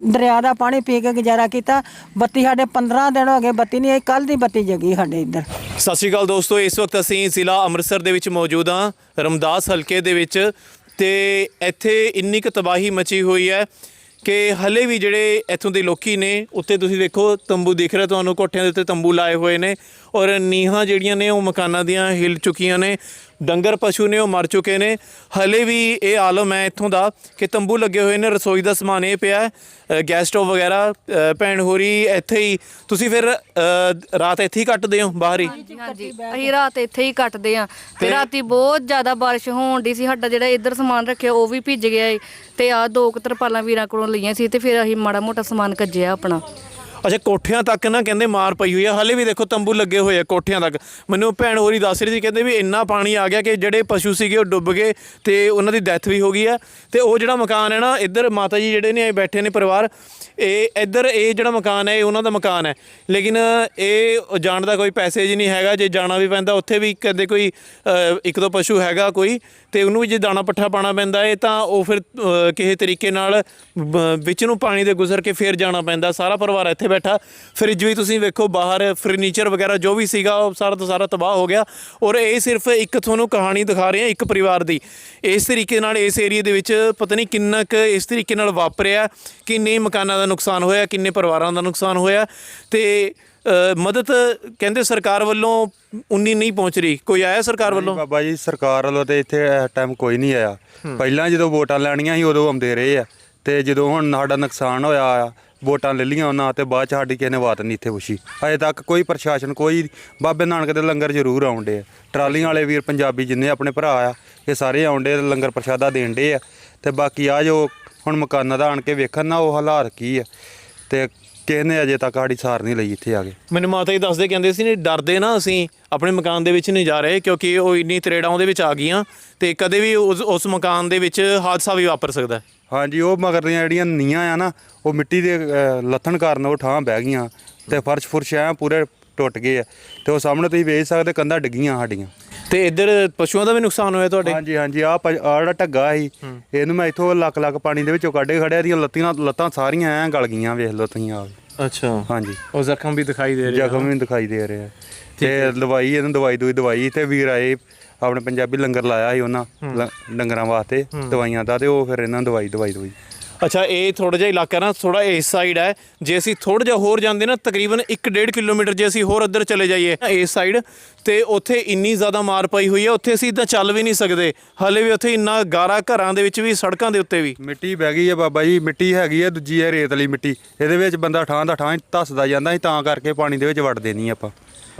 ਦਰਿਆ ਦਾ ਪਾਣੀ ਪੀ ਕੇ ਗੁਜ਼ਾਰਾ ਕੀਤਾ। ਬੱਤੀ ਸਾਡੇ 15 ਦਿਨ ਹੋ ਗਏ, ਬੱਤੀ ਨਹੀਂ ਆਈ ਕੱਲ ਦੀ ਬੱਤੀ ਜਗੀ ਸਾਡੇ ਇੱਧਰ। ਸਤਿ ਸ਼੍ਰੀ ਅਕਾਲ ਦੋਸਤੋ, ਇਸ ਵਕਤ ਅਸੀਂ ਜ਼ਿਲ੍ਹਾ ਅੰਮ੍ਰਿਤਸਰ ਦੇ ਵਿੱਚ ਮੌਜੂਦ ਹਾਂ, ਰਮਦਾਸ ਹਲਕੇ ਦੇ ਵਿੱਚ। ਤੇ ਇੱਥੇ ਇੰਨੀ ਕੁ ਤਬਾਹੀ ਮਚੀ ਹੋਈ ਹੈ ਕਿ ਹਲੇ ਵੀ ਜਿਹੜੇ ਇੱਥੋਂ ਦੇ ਲੋਕੀ ਨੇ ਉੱਤੇ ਤੁਸੀਂ ਦੇਖੋ ਤੰਬੂ ਦਿਖ ਰਿਹਾ, ਤੁਹਾਨੂੰ ਕੋਠਿਆਂ ਦੇ ਉੱਤੇ ਤੰਬੂ ਲਾਏ ਹੋਏ ਨੇ। ਔਰ ਨੀਹਾਂ ਜਿਹੜੀਆਂ ਨੇ, ਉਹ ਮਕਾਨਾਂ ਦੀਆਂ ਹਿਲ ਚੁੱਕੀਆਂ ਨੇ। ਡੰਗਰ ਪਸ਼ੂ ਨੇ ਉਹ ਮਰ ਚੁੱਕੇ ਨੇ। ਹਲੇ ਵੀ ਇਹ ਆਲਮ ਹੈ ਇੱਥੋਂ ਦਾ ਕਿ ਤੰਬੂ ਲੱਗੇ ਹੋਏ ਨੇ ਰਸੋਈ ਦਾ ਸਮਾਨ ਇਹ ਪਿਆ ਗੈਸ ਸਟੋਵ ਵਗੈਰਾ ਭੈਣ ਹੋਰੀ ਇੱਥੇ ਹੀ। ਤੁਸੀਂ ਫਿਰ ਰਾਤ ਇੱਥੇ ਹੀ ਕੱਟਦੇ ਹੋ ਬਾਹਰ ਹੀ? ਹਾਂਜੀ ਅਸੀਂ ਰਾਤ ਇੱਥੇ ਹੀ ਕੱਟਦੇ ਆ ਤੇ ਰਾਤੀ ਬਹੁਤ ਜ਼ਿਆਦਾ ਬਾਰਿਸ਼ ਹੋਣ ਦੀ ਸੀ। ਸਾਡਾ ਜਿਹੜਾ ਇੱਧਰ ਸਮਾਨ ਰੱਖਿਆ ਉਹ ਵੀ ਭਿੱਜ ਗਿਆ ਏ। ਤੇ ਆ ਦੋ ਕੁ ਤਰਪਾਲਾਂ ਵੀਰਾਂ ਕੋਲੋਂ ਲਈਆਂ ਸੀ ਤੇ ਫਿਰ ਅਸੀਂ ਮਾੜਾ ਮੋਟਾ ਸਮਾਨ ਕੱਜਿਆ ਆਪਣਾ। ਅੱਛਾ, ਕੋਠਿਆਂ ਤੱਕ ਨਾ ਕਹਿੰਦੇ ਮਾਰ ਪਈ ਹੋਈ ਆ। ਹਾਲੇ ਵੀ ਦੇਖੋ ਤੰਬੂ ਲੱਗੇ ਹੋਏ ਆ ਕੋਠਿਆਂ ਤੱਕ। ਮੈਨੂੰ ਭੈਣ ਹੋਰੀ ਦੱਸ ਰਹੀ ਸੀ, ਕਹਿੰਦੇ ਵੀ ਇੰਨਾ ਪਾਣੀ ਆ ਗਿਆ ਕਿ ਜਿਹੜੇ ਪਸ਼ੂ ਸੀਗੇ ਉਹ ਡੁੱਬ ਗਏ ਤੇ ਉਹਨਾਂ ਦੀ ਡੈਥ ਵੀ ਹੋ ਗਈ ਆ। ਤੇ ਉਹ ਜਿਹੜਾ ਮਕਾਨ ਹੈ ਨਾ, ਇੱਧਰ ਮਾਤਾ ਜੀ ਜਿਹੜੇ ਨੇ, ਇਹ ਬੈਠੇ ਨੇ ਪਰਿਵਾਰ, ਇਹ ਇੱਧਰ ਇਹ ਜਿਹੜਾ ਮਕਾਨ ਹੈ, ਇਹ ਉਹਨਾਂ ਦਾ ਮਕਾਨ ਹੈ। ਲੇਕਿਨ ਇਹ ਜਾਣ ਦਾ ਕੋਈ ਪੈਸੇਜ ਨਹੀਂ ਹੈਗਾ, ਜੇ ਜਾਣਾ ਵੀ ਪੈਂਦਾ, ਉੱਥੇ ਵੀ ਕਦੇ ਕੋਈ ਇੱਕ ਦੋ ਪਸ਼ੂ ਹੈਗਾ ਕੋਈ, ਤੇ ਉਹਨੂੰ ਵੀ ਜੇ ਦਾਣਾ ਪੱਠਾ ਪਾਣਾ ਪੈਂਦਾ ਹੈ ਤਾਂ ਉਹ ਫਿਰ ਕਿਸੇ ਤਰੀਕੇ ਨਾਲ ਵਿੱਚ ਨੂੰ ਪਾਣੀ ਦੇ ਗੁਜ਼ਰ ਕੇ ਫੇਰ ਜਾਣਾ ਪੈਂਦਾ। ਸਾਰਾ ਪਰਿਵਾਰ ਇੱਥੇ ਬੈਠਾ। ਫ੍ਰਿਜ ਵੀ ਤੁਸੀਂ ਵੇਖੋ ਬਾਹਰ ਫਰਨੀਚਰ ਵਗੈਰਾ ਜੋ ਵੀ ਸੀਗਾ ਉਹ ਸਾਰਾ ਦਾ ਸਾਰਾ ਤਬਾਹ ਹੋ ਗਿਆ। ਔਰ ਇਹ ਸਿਰਫ ਇੱਕ ਤੁਹਾਨੂੰ ਕਹਾਣੀ ਦਿਖਾ ਰਹੇ ਹਾਂ ਇੱਕ ਪਰਿਵਾਰ ਦੀ। ਇਸ ਤਰੀਕੇ ਨਾਲ ਇਸ ਏਰੀਆ ਦੇ ਵਿੱਚ ਪਤਾ ਨਹੀਂ ਕਿੰਨਾ ਕੁ ਇਸ ਤਰੀਕੇ ਨਾਲ ਵਾਪਰਿਆ ਕਿੰਨੇ ਮਕਾਨਾਂ ਦਾ ਨੁਕਸਾਨ ਹੋਇਆ ਕਿੰਨੇ ਪਰਿਵਾਰਾਂ ਦਾ ਨੁਕਸਾਨ ਹੋਇਆ। ਤੇ ਮਦਦ ਕਹਿੰਦੇ ਸਰਕਾਰ ਵੱਲੋਂ ਉਨੀ ਨਹੀਂ ਪਹੁੰਚ ਰਹੀ। ਕੋਈ ਆਇਆ ਸਰਕਾਰ ਵੱਲੋਂ? ਬਾਬਾ ਜੀ ਸਰਕਾਰ ਵੱਲੋਂ ਤੇ ਇੱਥੇ ਟਾਈਮ ਕੋਈ ਨਹੀਂ ਆਇਆ। ਪਹਿਲਾਂ ਜਦੋਂ ਵੋਟਾਂ ਲੈਣੀਆਂ ਸੀ ਉਦੋਂ ਆਉਂਦੇ ਰਹੇ ਆ। ਤੇ ਜਦੋਂ ਹੁਣ ਸਾਡਾ ਨੁਕਸਾਨ ਹੋਇਆ ਆ ਵੋਟਾਂ ਲੈ ਲਈਆਂ ਉਹਨਾਂ ਤੇ ਬਾਅਦ ਚ ਸਾਡੀ ਕਿਸੇ ਨੇ ਬਾਤ ਨਹੀਂ ਇੱਥੇ ਪੁੱਛੀ। ਅਜੇ ਤੱਕ ਕੋਈ ਪ੍ਰਸ਼ਾਸਨ, ਕੋਈ ਬਾਬੇ ਨਾਨਕ ਦੇ ਲੰਗਰ ਜ਼ਰੂਰ ਆਉਂਦੇ ਆ। ਟਰਾਲੀਆਂ ਵਾਲੇ ਵੀਰ ਪੰਜਾਬੀ ਜਿੰਨੇ ਆਪਣੇ ਭਰਾ ਆ, ਇਹ ਸਾਰੇ ਆਉਂਦੇ ਲੰਗਰ ਪ੍ਰਸ਼ਾਦਾ ਦੇਣ ਦੇ ਆ। ਤੇ ਬਾਕੀ ਆ ਜੋ ਹੁਣ ਮਕਾਨਾਂ ਦਾ ਆਣ ਕੇ ਵੇਖਣ ਨਾ, ਉਹ ਹਾਲਾਤ ਕੀ ਆ। ਤੇ ਕਿਸੇ ਨੇ ਅਜੇ ਤੱਕ ਸਾਡੀ ਸਾਰ ਨਹੀਂ ਲਈ ਇੱਥੇ ਆ ਕੇ। ਮੈਨੂੰ ਮਾਤਾ ਜੀ ਦੱਸਦੇ ਕਹਿੰਦੇ ਸੀ ਨਹੀਂ ਡਰਦੇ ਨਾ ਅਸੀਂ, ਆਪਣੇ ਮਕਾਨ ਦੇ ਵਿੱਚ ਨਹੀਂ ਜਾ ਰਹੇ, ਕਿਉਂਕਿ ਉਹ ਇੰਨੀ ਤਰੇੜਾਂ ਉਹਦੇ ਵਿੱਚ ਆ ਗਈਆਂ ਤੇ ਕਦੇ ਵੀ ਉਸ ਉਸ ਮਕਾਨ ਦੇ ਵਿੱਚ ਹਾਦਸਾ ਵੀ ਵਾਪਰ ਸਕਦਾ ਹੈ। ਹਾਂਜੀ ਉਹ ਮਗਰ ਦੀਆਂ ਜਿਹੜੀਆਂ ਨੀਆਂ ਆ ਨਾ ਉਹ ਮਿੱਟੀ ਦੇ ਅਹ, ਲੱਥਣ ਕਾਰਨ ਉਹ ਠਾਂ ਬਹਿ ਗਈਆਂ ਤੇ ਫਰਸ਼ ਫੁਰਸ਼ ਐ ਪੂਰੇ ਟੁੱਟ ਗਏ ਆ ਤੇ ਉਹ ਸਾਹਮਣੇ ਤੁਸੀਂ ਵੇਖ ਸਕਦੇ ਕੰਧਾਂ ਡਿੱਗੀਆਂ ਸਾਡੀਆਂ। ਤੇ ਇੱਧਰ ਪਸ਼ੂਆਂ ਦਾ ਵੀ ਨੁਕਸਾਨ ਹੋਇਆ ਤੁਹਾਡੇ? ਹਾਂਜੀ ਹਾਂਜੀ ਆ ਆ ਜਿਹੜਾ ਢੱਗਾ ਸੀ ਇਹਨੂੰ ਮੈਂ ਇੱਥੋਂ ਲੱਕ ਲੱਕ ਪਾਣੀ ਦੇ ਵਿੱਚੋਂ ਕੱਢ ਕੇ ਖੜਿਆ ਦੀਆਂ ਲੱਤੀਆਂ ਲੱਤਾਂ ਸਾਰੀਆਂ ਐ ਗਲ ਗਈਆਂ ਵੇਖ ਲਓ ਤੁਸੀਂ ਆ ਅੱਛਾ। ਹਾਂਜੀ। ਉਹ ਜ਼ਖਮ ਵੀ ਦਿਖਾਈ ਦੇ ਰਹੇ। ਜ਼ਖਮ ਵੀ ਦਿਖਾਈ ਦੇ ਰਿਹਾ। ਤੇ ਦਵਾਈ ਇਹਨੂੰ ਦਵਾਈ ਦੂਈ ਦਵਾਈ ਤੇ ਵੀਰ ਆਏ ਆਪਣੇ ਪੰਜਾਬੀ ਲੰਗਰ ਲਾਇਆ ਸੀ ਉਹਨਾਂ ਲ- ਡੰਗਰਾਂ ਵਾਸਤੇ ਦਵਾਈਆਂ ਦਾ ਤੇ ਉਹ ਫਿਰ ਇਹਨਾਂ ਨੂੰ ਦਵਾਈ ਦਵਾਈ ਦਵਾਈ। ਅੱਛਾ ਇਹ ਥੋੜਾ ਜਿਹਾ ਇਲਾਕਾ ਨਾ ਥੋੜਾ ਇਸ ਸਾਈਡ ਹੈ। ਜੇ ਅਸੀਂ ਥੋੜਾ ਜਿਹਾ ਹੋਰ ਜਾਂਦੇ ਨਾ ਤਕਰੀਬਨ 1.5 ਕਿਲੋਮੀਟਰ ਜੇ ਅਸੀਂ ਹੋਰ ਉੱਧਰ ਚਲੇ ਜਾਈਏ ਇਸ ਸਾਈਡ ਤੇ ਉੱਥੇ ਇੰਨੀ ਜ਼ਿਆਦਾ ਮਾਰ ਪਈ ਹੋਈ ਹੈ ਉੱਥੇ ਅਸੀਂ ਇਦਾਂ ਚੱਲ ਵੀ ਨਹੀਂ ਸਕਦੇ। ਹਲੇ ਵੀ ਉੱਥੇ ਇੰਨਾ ਗਾਰਾ ਘਰਾਂ ਦੇ ਵਿੱਚ ਵੀ ਸੜਕਾਂ ਦੇ ਉੱਤੇ ਵੀ। ਮਿੱਟੀ ਬਹਿ ਗਈ ਹੈ ਬਾਬਾ ਜੀ ਮਿੱਟੀ ਹੈਗੀ ਹੈ ਦੂਜੀ ਹੈ ਰੇਤ ਵਾਲੀ ਮਿੱਟੀ। ਇਹਦੇ ਵਿੱਚ ਬੰਦਾ ਠਾਂ ਦਾ ਠਾਂ ਹੀ ਧੱਸਦਾ ਜਾਂਦਾ ਸੀ ਤਾਂ ਕਰਕੇ ਪਾਣੀ ਦੇ ਵਿੱਚ ਵੜਦੇ ਨਹੀਂ ਆਪਾਂ।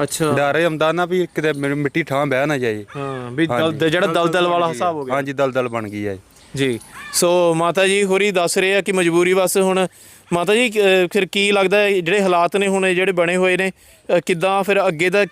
ਅੱਛਾ। ਡਰ ਇਹ ਹੁੰਦਾ ਨਾ ਵੀ ਕਿਤੇ ਮੇਰੀ ਮਿੱਟੀ ਠਾਂ ਬਹਿ ਨਾ ਜਾਏ। ਹਾਂ ਵੀ ਦਲ ਜਿਹੜਾ ਦਲਦਲ ਵਾਲਾ ਹਿਸਾਬ ਹੋ ਗਿਆ। ਹਾਂਜੀ ਦਲਦਲ ਬਣ ਗਈ ਹੈ। ਜੀ। ਸੋ ਮਾਤਾ ਜੀ ਹੋਰੀ ਦੱਸ ਰਹੇ ਆ ਕਿ ਮਜਬੂਰੀ ਬਸ ਹੁਣ ਮਾਤਾ ਜੀ ਅਹ, ਫਿਰ ਕੀ ਲੱਗਦਾ ਹੈ? ਜਿਹੜੇ ਹਾਲਾਤ ਨੇ ਹੁਣ ਇਹ ਜਿਹੜੇ ਬਣੇ ਹੋਏ ਨੇ ਅਹ, ਕਿੱਦਾਂ ਫਿਰ ਅੱਗੇ ਦਾ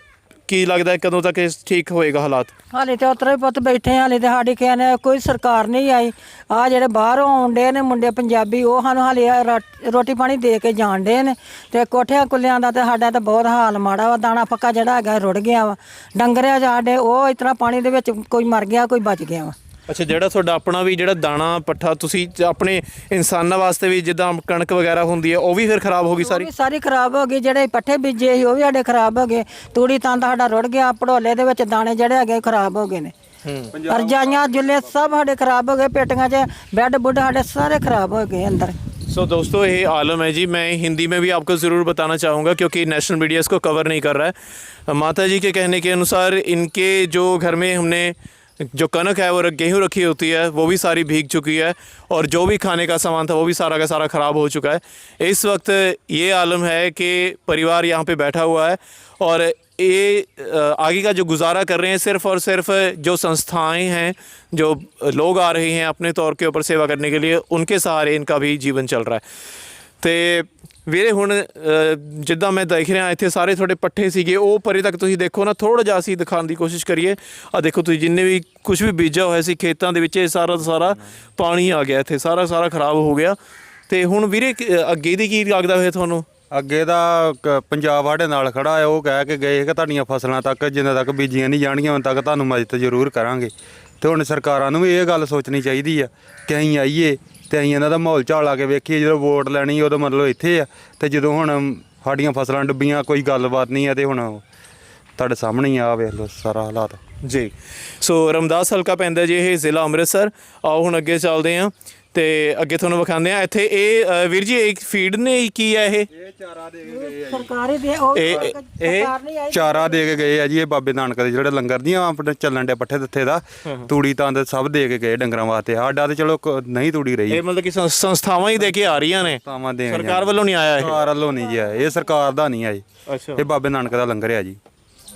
ਕੀ ਲੱਗਦਾ ਹੈ ਕਦੋਂ ਤੱਕ ਇਹ ਠੀਕ ਹੋਏਗਾ ਹਾਲਾਤ? ਹਾਲੇ ਤੇ ਉਤਰੇ ਪੁੱਤ ਬੈਠੇ ਆ, ਹਾਲੇ ਤੇ ਸਾਡੀ ਕਿਸੇ ਨੇ ਕੋਈ ਸਰਕਾਰ ਨਹੀਂ ਆਈ। ਆ ਜਿਹੜੇ ਬਾਹਰੋਂ ਆਉਂਦੇ ਨੇ ਮੁੰਡੇ ਪੰਜਾਬੀ ਉਹ ਸਾਨੂੰ ਹਾਲੇ ਆ ਰੋ- ਰੋਟੀ ਪਾਣੀ ਦੇ ਕੇ ਜਾਣਦੇ ਨੇ। ਤੇ ਕੋਠਿਆਂ ਕੁੱਲਿਆਂ ਦਾ ਤੇ ਸਾਡਾ ਤਾਂ ਬਹੁਤ ਹਾਲ ਮਾੜਾ ਵਾ ਦਾਣਾ ਪੱਕਾ ਜਿਹੜਾ ਹੈਗਾ ਰੁੜ ਗਿਆ ਵਾ। ਡੰਗਰਿਆ ਸਾਡੇ ਉਹ ਇਸ ਤਰ੍ਹਾਂ ਪਾਣੀ ਦੇ ਵਿੱਚ ਕੋਈ ਮਰ ਗਿਆ ਕੋਈ ਬਚ ਗਿਆ ਵਾ। ਅੱਛਾ ਜਿਹੜਾ ਤੁਹਾਡਾ ਆਪਣਾ ਵੀ ਜਿਹੜਾ ਦਾਣਾ ਪੱਠਾ ਤੁਸੀਂ ਜ- ਆਪਣੇ ਇਨਸਾਨਾਂ ਵਾਸਤੇ ਵੀ ਜਿੱਦਾਂ ਕਣਕ ਵਗੈਰਾ ਹੁੰਦੀ ਹੈ ਉਹ ਵੀ ਫਿਰ ਖਰਾਬ ਹੋ ਗਈ ਉਹ ਸਾਰੀ ਵੀ ਸਾਰੀ ਖਰਾਬ ਹੋ ਗਈ ਜਿਹੜੇ ਪੱਠੇ ਬੀਜੇ ਸੀ ਉਹ ਵੀ ਸਾਡੇ ਖਰਾਬ ਹੋ ਗਏ ਤੂੜੀ ਤੰਦ ਸਾਡਾ ਰੁੜ ਗਿਆ ਪੜੋਲੇ ਦੇ ਵਿੱਚ ਦਾਣੇ ਜਿਹੜੇ ਹੈਗੇ ਖਰਾਬ ਹੋ ਗਏ ਨੇ ਰਜਾਈਆਂ ਜੁੱਲੇ ਸਭ ਸਾਡੇ ਖਰਾਬ ਹੋ ਗਏ ਪੇਟੀਆਂ 'ਚ ਬੈੱਡ ਬੁੱਡ ਸਾਡੇ ਸਾਰੇ ਖਰਾਬ ਹੋ ਗਏ ਅੰਦਰ सो दोस्तों ये आलम है जी मैं हिंदी में भी आपको ज़रूर बताना चाहूँगा क्योंकि नेशनल मीडिया इसको कवर नहीं कर रहा है माता जी के कहने के अनुसार इनके जो घर में हमने जो कनक है, वो गेहूँ रखी होती है, वो भी सारी भीग चुकी है और जो भी खाने का सामान था, वो भी सारा का सारा ख़राब हो चुका है। इस वक्त ये आलम है कि परिवार यहाँ पे बैठा हुआ है और ये आगे का जो गुजारा कर रहे हैं, सिर्फ़ और सिर्फ़ जो संस्थाएँ हैं, जो लोग आ रहे हैं अपने तौर के ऊपर सेवा करने के लिए, उनके सहारे इनका भी जीवन चल रहा है। ਤੇ ਵੀਰੇ ਹੁਣ ਜਿੱਦਾਂ ਮੈਂ ਦੇਖ ਰਿਹਾ, ਇੱਥੇ ਸਾਰੇ ਤੁਹਾਡੇ ਪੱਠੇ ਸੀਗੇ, ਉਹ ਪਰੇ ਤੱਕ ਤੁਸੀਂ ਦੇਖੋ ਨਾ ਥੋੜਾ ਜਿਹਾ ਅਸੀਂ ਦਿਖਾਉਣ ਦੀ ਕੋਸ਼ਿਸ਼ ਕਰੀਏ। ਆ ਦੇਖੋ ਤੁਸੀਂ, ਜਿੰਨੇ ਵੀ ਕੁਝ ਵੀ ਬੀਜਿਆ ਹੋਇਆ ਸੀ, ਖੇਤਾਂ ਦੇ ਵਿੱਚ ਇਹ ਸਾਰਾ ਦਾ ਸਾਰਾ ਪਾਣੀ ਆ ਗਿਆ ਇੱਥੇ, ਸਾਰਾ ਸਾਰਾ ਖਰਾਬ ਹੋ ਗਿਆ। ਤੇ ਹੁਣ ਵੀਰੇ ਅੱਗੇ ਦੀ ਕੀ ਲੱਗਦਾ ਹੋਇਆ ਤੁਹਾਨੂੰ? ਅੱਗੇ ਦਾ ਕ- ਪੰਜਾਬ ਸਾਡੇ ਨਾਲ ਖੜਾ ਹੈ, ਉਹ ਕਹਿ ਕੇ ਗਏ ਕਿ ਤੁਹਾਡੀਆਂ ਫਸਲਾਂ ਤੱਕ, ਜਿੰਨਾ ਤੱਕ ਬੀਜੀਆਂ ਨਹੀਂ ਜਾਣਗੀਆਂ ਉਦੋਂ ਤੱਕ ਤੁਹਾਨੂੰ ਮਦਦ ਜ਼ਰੂਰ ਕਰਾਂਗੇ। ਤੇ ਹੁਣ ਸਰਕਾਰਾਂ ਨੂੰ ਵੀ ਇਹ ਗੱਲ ਸੋਚਣੀ ਚਾਹੀਦੀ ਆ, ਕਿ ਅਸੀਂ ਆਈਏ ਤੇ ਅਸੀਂ ਇਹਨਾਂ ਦਾ ਮਾਹੌਲ ਝਾਲ ਆ ਕੇ ਵੇਖੀਏ, ਜਦੋਂ ਵੋਟ ਲੈਣੀ ਉਦੋਂ ਮਤਲਬ ਇੱਥੇ ਆ। ਤੇ ਜਦੋਂ ਹੁਣ ਸਾਡੀਆਂ ਫਸਲਾਂ ਡੁੱਬੀਆਂ, ਕੋਈ ਗੱਲਬਾਤ ਨਹੀਂ ਆ ਤੇ ਹੁਣ ਤੁਹਾਡੇ ਸਾਹਮਣੇ ਹੀ ਆ, ਵੇਖ ਲਓ ਸਾਰਾ ਹਾਲਾਤ। ਜੀ। ਸੋ ਰਮਦਾਸ ਹਲਕਾ ਪੈਂਦਾ ਜੀ ਇਹ ਜ਼ਿਲ੍ਹਾ ਅੰਮ੍ਰਿਤਸਰ। ਆਓ ਹੁਣ ਅੱਗੇ ਚੱਲਦੇ ਹਾਂ। ਤੇ ਅੱਗੇ ਤੁਹਾਨੂੰ ਵਿਖਾਉਂਦੇ ਆ ਇੱਥੇ ਇਹ ਵੀਰ ਜੀ ਇੱਕ ਫੀਡ ਨੇ ਕੀ ਹੈ ਇਹ? ਇਹ ਚਾਰਾ ਦੇ ਕੇ ਗਏ ਸਰਕਾਰੀ ਦੇ ਉਹ ਇਹ- ਸਰਕਾਰ ਨਹੀਂ ਆਈ। ਚਾਰਾ ਦੇ ਕੇ ਗਏ ਆ ਜੀ ਇਹ ਬਾਬੇ ਨਾਨਕ ਦੇ ਜਿਹੜੇ ਲੰਗਰ ਦੀਆਂ ਆਪਣੇ ਚੱਲਣ ਦੇ ਪੱਠੇ ਦਿੱਥੇ ਦਾ ਤੂੜੀ ਤੰਦ ਸਭ ਦੇ ਕੇ ਗਏ ਡੰਗਰਾਂ ਵਾਸਤੇ। ਸਾਡਾ ਤੇ ਚਲੋ ਕ- ਨਹੀਂ ਤੂੜੀ ਰਹੀ। ਇਹ ਮਤਲਬ ਕਿ ਸੰਸ- ਸੰਸਥਾਵਾਂ ਹੀ ਦੇ ਕੇ ਆ ਰਹੀਆਂ ਨੇ। ਦੇ ਸਰਕਾਰ ਵੱਲੋਂ ਨਹੀਂ ਆਇਆ ਇਹ? ਸਰਕਾਰ ਵੱਲੋਂ ਨਹੀਂ ਜੀ ਆਇਆ। ਇਹ ਸਰਕਾਰ ਦਾ ਨਹੀਂ ਆ ਜੀ। ਅੱਛਾ। ਇਹ ਬਾਬੇ ਨਾਨਕ ਦਾ ਲੰਗਰ ਆ ਜੀ।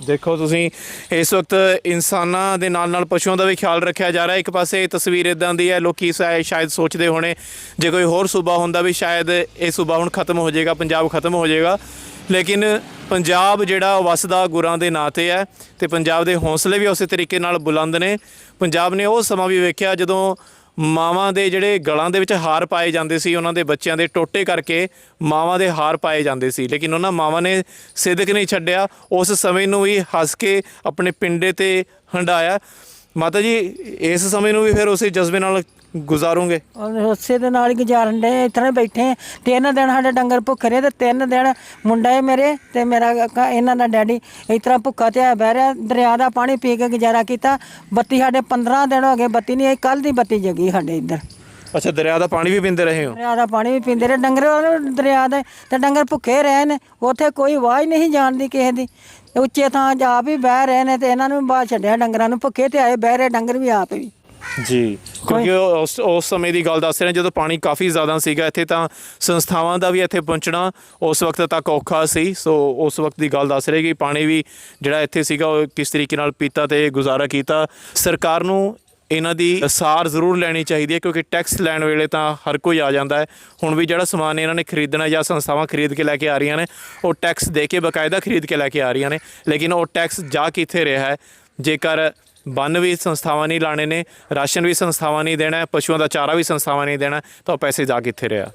ਦੇਖੋ ਤੁਸੀਂ, ਇਸ ਵਕਤ ਇਨਸਾਨਾਂ ਦੇ ਨਾਲ ਨਾਲ ਪਸ਼ੂਆਂ ਦਾ ਵੀ ਖਿਆਲ ਰੱਖਿਆ ਜਾ ਰਿਹਾ। ਇੱਕ ਪਾਸੇ ਇਹ ਤਸਵੀਰ ਇਦਾਂ ਦੀ ਹੈ, ਲੋਕੀ ਸ਼ਾਇ ਸ਼ਾਇਦ ਸੋਚਦੇ ਹੋਣੇ, ਜੇ ਕੋਈ ਹੋਰ ਸੂਬਾ ਹੁੰਦਾ ਵੀ ਸ਼ਾਇਦ ਇਹ ਸੂਬਾ ਹੁਣ ਖਤਮ ਹੋ ਜਾਏਗਾ, ਪੰਜਾਬ ਖਤਮ ਹੋ ਜਾਏਗਾ। ਲੇਕਿਨ ਪੰਜਾਬ ਜਿਹੜਾ ਉਹ ਵਸਦਾ ਗੁਰਾਂ ਦੇ ਨਾਂ ਤੇ ਹੈ ਤੇ ਪੰਜਾਬ ਦੇ ਹੌਸਲੇ ਵੀ ਉਸੇ ਤਰੀਕੇ ਨਾਲ ਬੁਲੰਦ ਨੇ। ਪੰਜਾਬ ਨੇ ਉਹ ਸਮਾਂ ਵੀ ਵੇਖਿਆ ਜਦੋਂ ਮਾਵਾਂ ਦੇ ਜਿਹੜੇ ਗਲਾਂ ਦੇ ਵਿੱਚ ਹਾਰ ਪਾਏ ਜਾਂਦੇ ਸੀ, ਉਹਨਾਂ ਦੇ ਬੱਚਿਆਂ ਦੇ ਟੋਟੇ ਕਰਕੇ ਮਾਵਾਂ ਦੇ ਹਾਰ ਪਾਏ ਜਾਂਦੇ ਸੀ। ਲੇਕਿਨ ਉਹਨਾਂ ਮਾਵਾਂ ਨੇ ਸਿੱਧਕ ਨਹੀਂ ਛੱਡਿਆ, ਉਸ ਸਮੇਂ ਨੂੰ ਵੀ ਹੱਸ ਕੇ ਆਪਣੇ ਪਿੰਡੇ ਤੇ ਹੰਡਾਇਆ। ਮਾਤਾ ਜੀ, ਇਸ ਸਮੇਂ ਨੂੰ ਵੀ ਫਿਰ ਉਸੇ ਜਜ਼ਬੇ ਨਾਲ ਗੁਜ਼ਾਰੋਗੇ? ਉਸੇ ਦੇ ਨਾਲ ਹੀ ਗੁਜ਼ਾਰਨ ਦੇ ਇਤਨੇ ਬੈਠੇ। ਤਿੰਨ ਦਿਨ ਸਾਡੇ ਡੰਗਰ ਭੁੱਖੇ ਰਹੇ ਤੇ ਤਿੰਨ ਦਿਨ ਮੁੰਡਾ ਹੈ ਮੇਰੇ ਤੇ ਮੇਰਾ ਕਾਕਾ, ਇਹਨਾਂ ਦਾ ਡੈਡੀ ਇਸ ਤਰ੍ਹਾਂ ਭੁੱਖਾ ਤੇ ਆ ਬਹਿ ਰਿਹਾ ਦਰਿਆ ਦਾ ਪਾਣੀ ਪੀ ਕੇ ਗੁਜ਼ਾਰਾ ਕੀਤਾ। ਬੱਤੀ ਸਾਡੇ 15 ਦਿਨ ਹੋ ਗਏ ਬੱਤੀ ਨਹੀਂ ਆਈ ਕੱਲ ਦੀ ਬੱਤੀ ਜਗੀ ਸਾਡੇ ਇੱਧਰ। ਅੱਛਾ ਦਰਿਆ ਦਾ ਪਾਣੀ ਵੀ ਪੀਂਦੇ ਰਹੇ ਹੋ? ਦਰਿਆ ਦਾ ਪਾਣੀ ਵੀ ਪੀਂਦੇ ਰਹੇ ਡੰਗਰ ਦਰਿਆ ਦੇ ਤੇ ਡੰਗਰ ਭੁੱਖੇ ਰਹੇ ਨੇ ਉੱਥੇ ਕੋਈ ਆਵਾਜ਼ ਨਹੀਂ ਜਾਣਦੀ ਕਿਸੇ ਦੀ। ਤੇ ਉੱਚੇ ਥਾਂ 'ਚ ਆਪ ਹੀ ਬਹਿ ਰਹੇ ਨੇ ਤੇ ਇਹਨਾਂ ਨੂੰ ਬਾਹਰ ਛੱਡਿਆ ਡੰਗਰਾਂ ਨੂੰ ਭੁੱਖੇ ਤੇ ਆਏ ਬਹਿ ਰਹੇ ਡੰਗਰ ਵੀ ਆਪ ਵੀ ਜੀ ਕਿਉਂਕਿ ਉਹ ਉਸ ਉਸ ਸਮੇਂ ਦੀ ਗੱਲ ਦੱਸ ਰਹੇ ਨੇ ਜਦੋਂ ਪਾਣੀ ਕਾਫੀ ਜ਼ਿਆਦਾ ਸੀਗਾ ਇੱਥੇ ਤਾਂ ਸੰਸਥਾਵਾਂ ਦਾ ਵੀ ਇੱਥੇ ਪਹੁੰਚਣਾ ਉਸ ਵਕਤ ਤੱਕ ਔਖਾ ਸੀ। ਸੋ ਉਸ ਵਕਤ ਦੀ ਗੱਲ ਦੱਸ ਰਹੇ ਕਿ ਪਾਣੀ ਵੀ ਜਿਹੜਾ ਇੱਥੇ ਸੀਗਾ ਉਹ ਕਿਸ ਤਰੀਕੇ ਨਾਲ ਪੀਤਾ ਤੇ ਗੁਜ਼ਾਰਾ ਕੀਤਾ। ਸਰਕਾਰ ਨੂੰ ਇਹਨਾਂ ਦੀ ਸਾਰ ਜ਼ਰੂਰ ਲੈਣੀ ਚਾਹੀਦੀ ਹੈ ਕਿਉਂਕਿ ਟੈਕਸ ਲੈਣ ਵੇਲੇ ਤਾਂ ਹਰ ਕੋਈ ਆ ਜਾਂਦਾ ਹੈ। ਹੁਣ ਵੀ ਜਿਹੜਾ ਸਮਾਨ ਇਹਨਾਂ ਨੇ ਖਰੀਦਣਾ ਜਾਂ ਸੰਸਥਾਵਾਂ ਖਰੀਦ ਕੇ ਲੈ ਕੇ ਆ ਰਹੀਆਂ ਨੇ ਉਹ ਟੈਕਸ ਦੇ ਕੇ ਬਕਾਇਦਾ ਖਰੀਦ ਕੇ ਲੈ ਕੇ ਆ ਰਹੀਆਂ ਨੇ। ਲੇਕਿਨ ਉਹ ਟੈਕਸ ਜਾ ਕਿੱਥੇ ਰਿਹਾ ਹੈ? ਜੇਕਰ ਬੰਨ ਵੀ ਸੰਸਥਾਵਾਂ ਨਹੀਂ ਲਾਣੇ ਨੇ, ਰਾਸ਼ਨ ਵੀ ਸੰਸਥਾਵਾਂ ਨਹੀਂ ਦੇਣਾ, ਪਸ਼ੂਆਂ ਦਾ ਚਾਰਾ ਵੀ ਸੰਸਥਾਵਾਂ ਨਹੀਂ ਦੇਣਾ, ਤਾਂ ਉਹ ਪੈਸੇ ਜਾ ਕਿੱਥੇ ਰਿਹਾ?